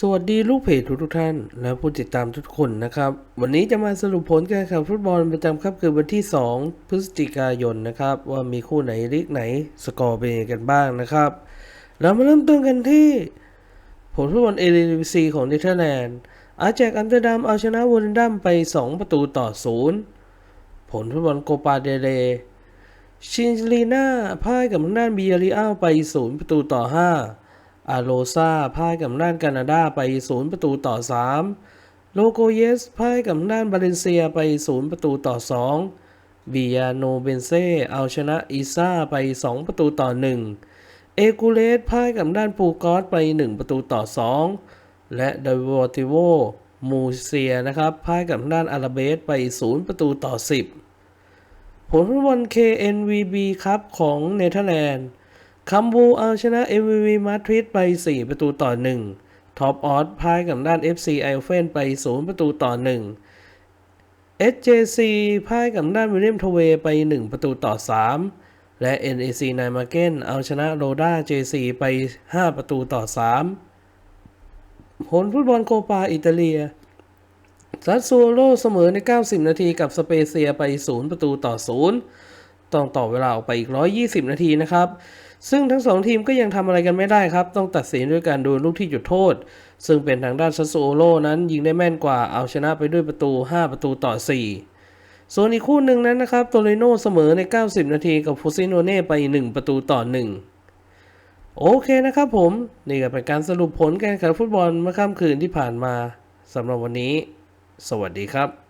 สวัสดีลูกเพจทุกทุกท่าน และผู้ติดตามทุกคนนะครับ วันนี้จะมาสรุปผลการแข่งขันฟุตบอลประจำค่ำคืนวันที่ 2 พฤศจิกายนนะครับ ว่ามีคู่ไหนลีกไหนสกอร์เป็นยังไงกันบ้างนะครับ เรามาเริ่มต้นกันที่ ผลฟุตบอลเอเลนซีของเนเธอร์แลนด์อาแจกอัมสเตอร์ดัมเอาชนะวูลดัมไป 2 ประตูต่อ 0 ผลฟุตบอลโกปาเดเลชินลีน่าพ่ายกับทางด้านบียาริอัลไป 0 ประตูต่อ 5 อาโลซาพ่ายกับด้านแคนาดาไป 0 ประตูต่อ 3 โลโกเยสพ่ายกับด้านบาเลนเซียไป 0 ประตูต่อ 2 บิยาโนเบนเซเอาชนะอีซ่าไป 2 ประตูต่อ 1 เอกูเลสพ่ายกับด้านปูกอสไป 1 ประตูต่อ 2 และเดวอติโวมูเซียนะครับพ่ายกับด้านอาราเบสไป 0 ประตูต่อ 10 ผลฟุตบอล KNVB ครับของเนเธอร์แลนด์ คัมบูเอาชนะ MVV มาดริดไป 4 ประตูต่อ 1 ท็อปออสพ่ายกับด้าน FC ไอเฟนไป 0 ประตูต่อ 1 SJC พ่ายกับด้านวิลเลียมทเวไป 1 ประตูต่อ 3 และ NAC ไนมาเก้นเอาชนะโรด้า JC ไป 5 ประตูต่อ 3 ผลฟุตบอลโคปาอิตาเลียซัสซูโรเสมอใน 90 นาทีกับสเปเซียไป 0 ประตูต่อ 0 ต้องต่อเวลาออกไปอีก 120 นาทีนะครับ ซึ่งทั้งสองทีมก็ยังทำอะไรกันไม่ได้ครับ ต้องตัดสินด้วยการดูลูกที่จุดโทษ ซึ่งเป็นทางด้านซัสซูโรนั้นยิงได้แม่นกว่าเอาชนะไปด้วยประตู 5 ประตูต่อ 4 ส่วนอีกคู่หนึ่งนั้นนะครับโตเรโนเสมอใน 90 นาทีกับฟูซิโนเน่ไป 1 ประตูต่อ 1 โอเคนะครับผม นี่ก็เป็นการสรุปผลการแข่งขันฟุตบอลเมื่อค่ำคืนที่ผ่านมาสำหรับวันนี้ สวัสดีครับ